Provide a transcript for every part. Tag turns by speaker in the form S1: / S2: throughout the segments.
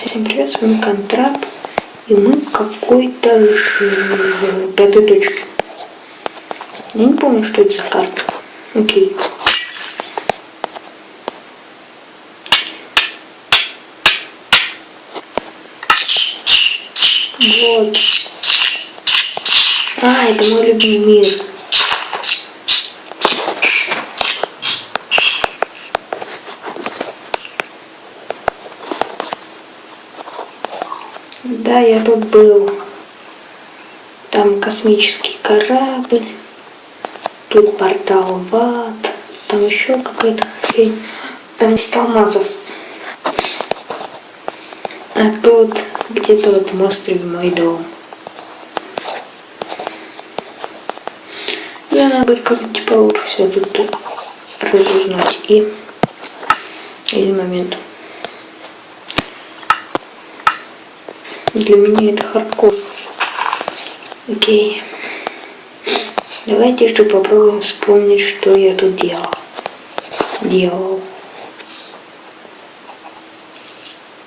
S1: Всем привет, с вами Контрап. И мы в какой-то ж- пятой точке. Я не помню, что это за карта. Окей. Вот. А, это мой любимый мир. Да, я тут был. Там космический корабль. Тут портал в ад. Там еще какая-то хрень. Там есть алмазов. А тут где-то вот на острове мой дом. Я надо будет как-нибудь получше все тут разузнать. И один момент. Для меня это хардкор. Окей. Давайте же попробуем вспомнить, что я тут делал. Делал.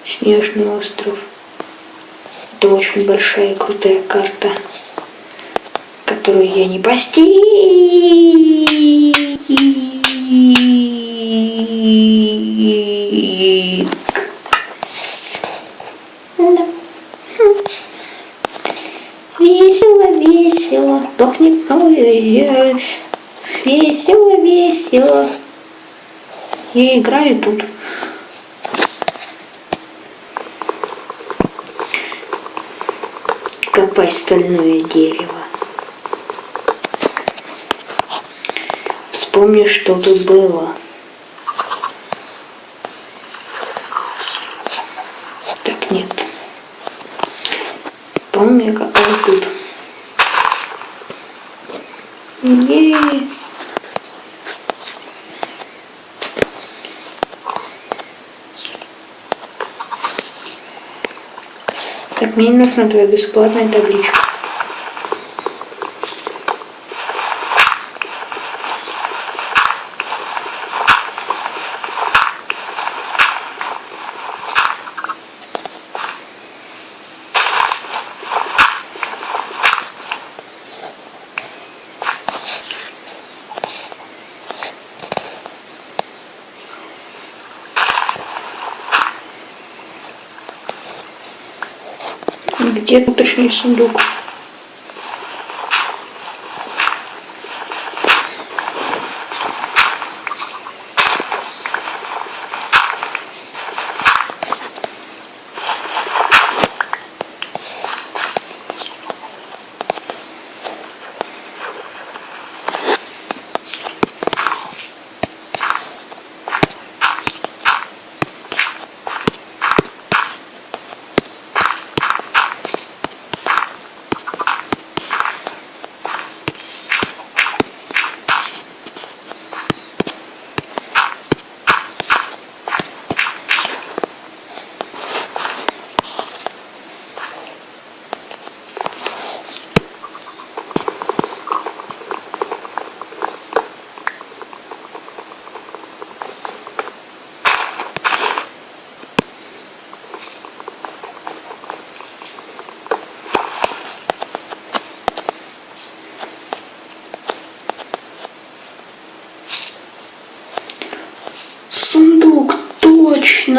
S1: Снежный остров. Это очень большая и крутая карта, которую я не постиг. Играю тут. Копай стальное дерево. Вспомни, что тут было. Так, нет. Помню, какая тут. Е. Так, мне нужна твоя бесплатная табличка. Где сундук? Сундук,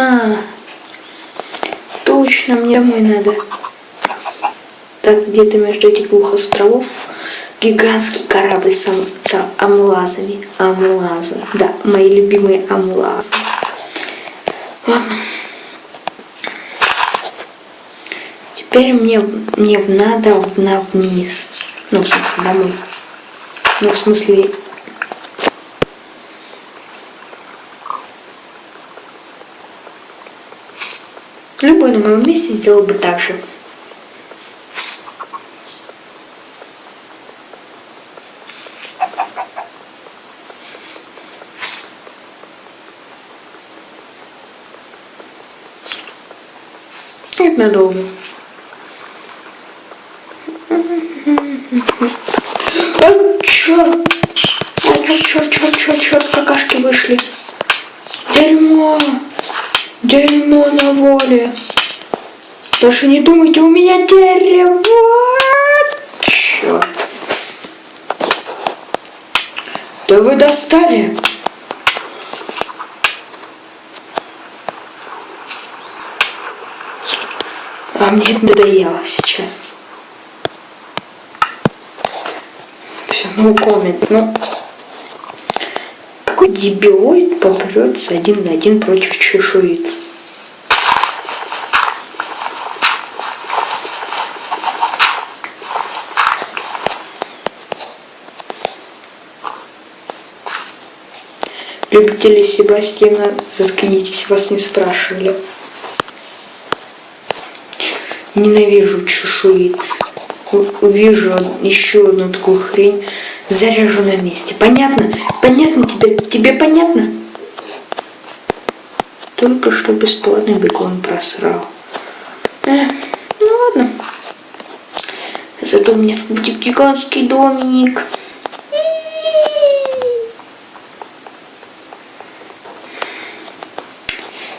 S1: точно! Точно, мне домой надо. Так, где-то между этих двух островов гигантский корабль с, ам- с амлазами. Амлазы. Да, мои любимые амлазы. Теперь мне, мне надо на вниз. Ну, в смысле, домой. Ну, в смысле, Любой на моем месте сделал бы так же. Это надолго. А, черт! А, черт, черт, черт, черт, черт, какашки вышли. Дерьмо! Дерьмо на воле! Даже не думайте, у меня дерево. Черт. Да вы достали. А мне это надоело сейчас. Все, ну коммент. Ну, какой дебилоид попрется один на один против чешуиц? Любители Себастьяна, заткнитесь, вас не спрашивали. Ненавижу чешуиц. Увижу еще одну такую хрень, заряжу на месте. Понятно? Понятно тебе? Тебе понятно? Только что бесплатный бекон просрал. Э, ну ладно. Зато у меня будет гигантский домик.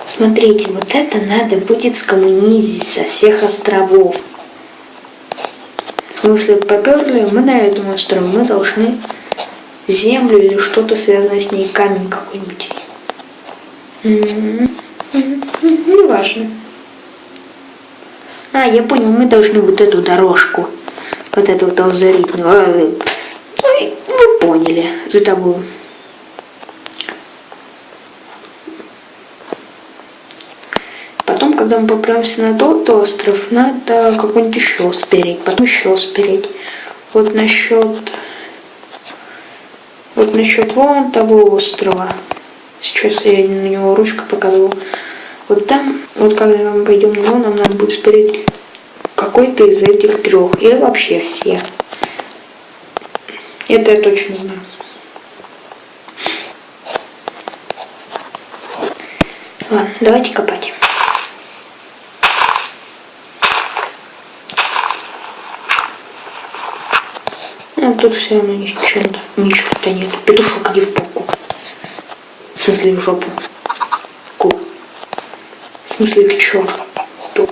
S1: Смотрите, вот это надо будет скоммунизить со всех островов. В смысле, поперли мы на этом острове, мы должны землю или что-то связанное с ней, камень какой-нибудь. Неважно. А, я понял, мы должны вот эту дорожку, вот эту вот лазаритную, а, вы поняли, световую. Когда мы поправимся на тот остров, надо какой-нибудь еще спереть, потом еще спереть. Вот насчет вот насчет вон того острова. Сейчас я на него ручкой показывал. Вот там, вот когда мы пойдем на него, нам надо будет спереть какой-то из этих трех. Или вообще все. Это я точно знаю. Ладно, давайте копать. Ну, тут все равно ничего, ничего-то нет. Петушок, иди в попку. В смысле, в жопу. Ку. В смысле, к черту.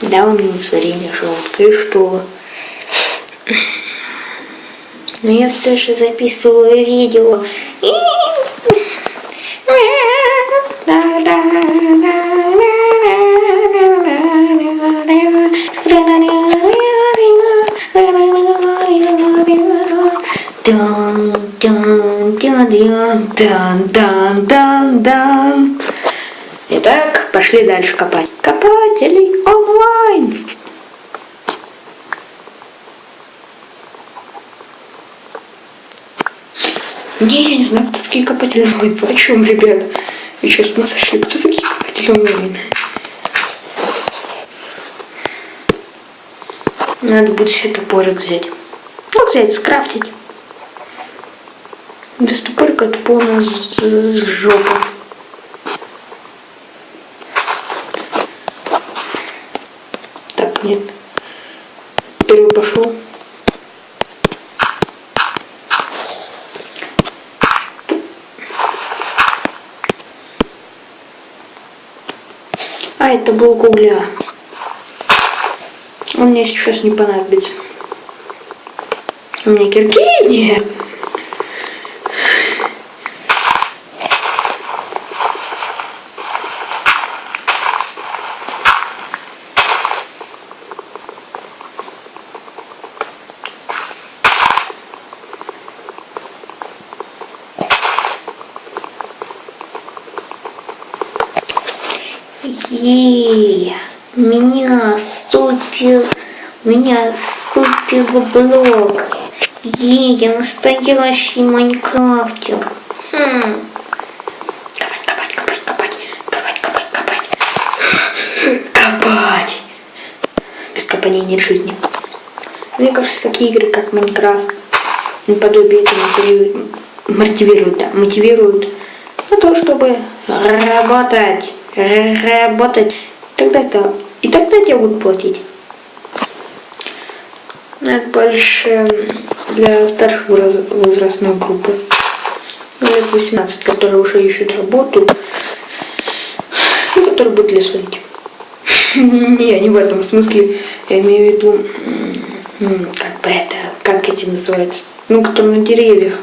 S1: Да, у меня не желтое, что... Но я все же записываю видео. Дан, дан, дан, дан, дан. Итак, пошли дальше копать. Копатели онлайн. Не, я не знаю, кто такие копатели онлайн. Вы о чем, ребят? Вы что, с ума сошли? Кто такие копатели онлайн? Надо будет себе топорик взять. Ну, взять, скрафтить. Топорика это полная жопа. Так, нет. Первый пошел. А, это блок угля. Он мне сейчас не понадобится. У меня кирки нет. Меня супер блок. Е, я настоящий майнкрафтер. Хм. Копать, копать, копать, копать, копать, копать, копать. Копать. Без копания нет жизни. Мне кажется, такие игры, как Майнкрафт, наподобие этого мотивируют, да, мотивируют на то, чтобы работать работать, тогда это и тогда тебе будут платить. Это больше для старшей возрастной группы. Лет 18, которые уже ищут работу. Ну, который будет лес валить. Не, не в этом смысле. Я имею в виду, как бы это, как эти называются? Ну, которые на деревьях.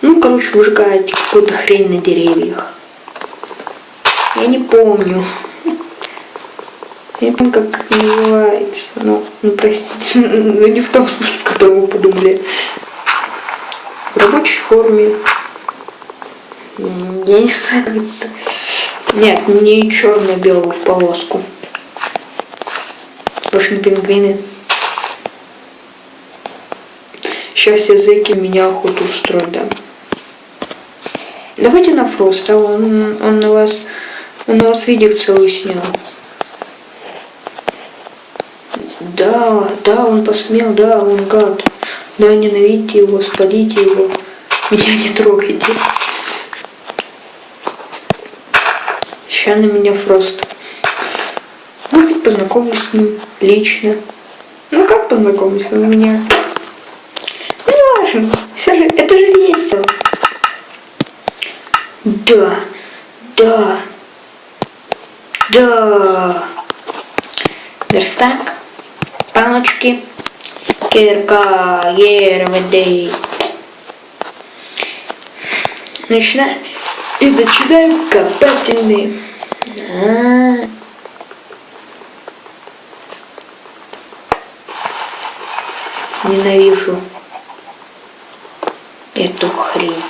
S1: Ну, короче, выжигаете какую-то хрень на деревьях. Я не помню. Я помню, как называется. Ну, ну простите, ну не в том смысле, в котором вы подумали. В рабочей форме. Я не знаю. Нет, не черно-белого в полоску. Больше пингвины. Сейчас все зэки меня охоту устроят, да. Давайте на Фрост, а он, он на вас, он на вас видик целый снял. Да, да, он посмел, да, он гад. Да, ненавидьте его, спалите его. Меня не трогайте. Сейчас на меня Фрост. Ну, хоть познакомлюсь с ним лично. Ну, как познакомлюсь? Он меня... Ну, не важно. Все же, это же весело. Да, да, да. Верстак, палочки, кирка, ерводы. Начинаем. И начинаем копательные. А. Ненавижу эту хрень.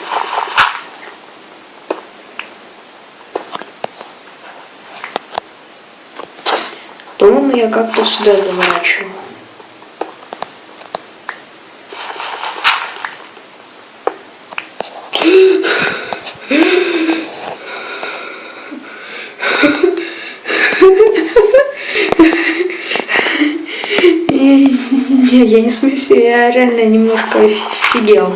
S1: По-моему, я как-то сюда заворачиваю. Не, я не смеюсь, я реально немножко офигел.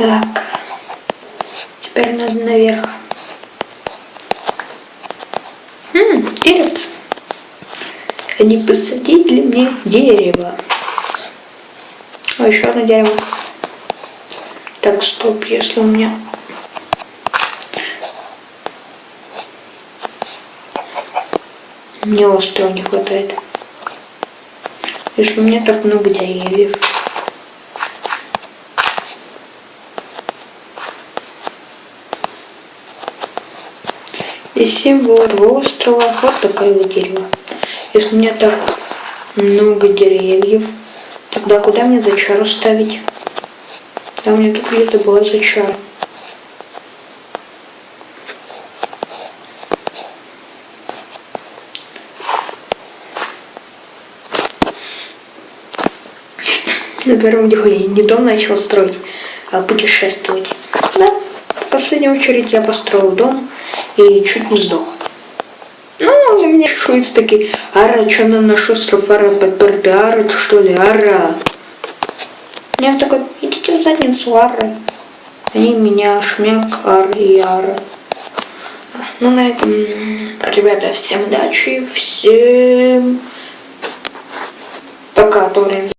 S1: Так. Теперь надо наверх. Хм, деревце. А не посадить ли мне дерево? О, еще одно дерево. Так, стоп, если у меня... Мне острова не хватает. Если у меня так много деревьев. И символ этого острова вот такое вот дерево. Если у меня так много деревьев, тогда куда мне зачару ставить? Да, у меня тут где-то была зачара. На первом деле я не дом начал строить, а путешествовать. Да, в последнюю очередь я построил дом и чуть не сдох. Ну, за меня шуют такие, ара, что на наш остров, ара, подперты, ара, что ли, ара. Я такой, идите в задницу, ара. Они меня шмяк, ара и ара. Ну, на этом, ребята, всем удачи, всем пока, то время.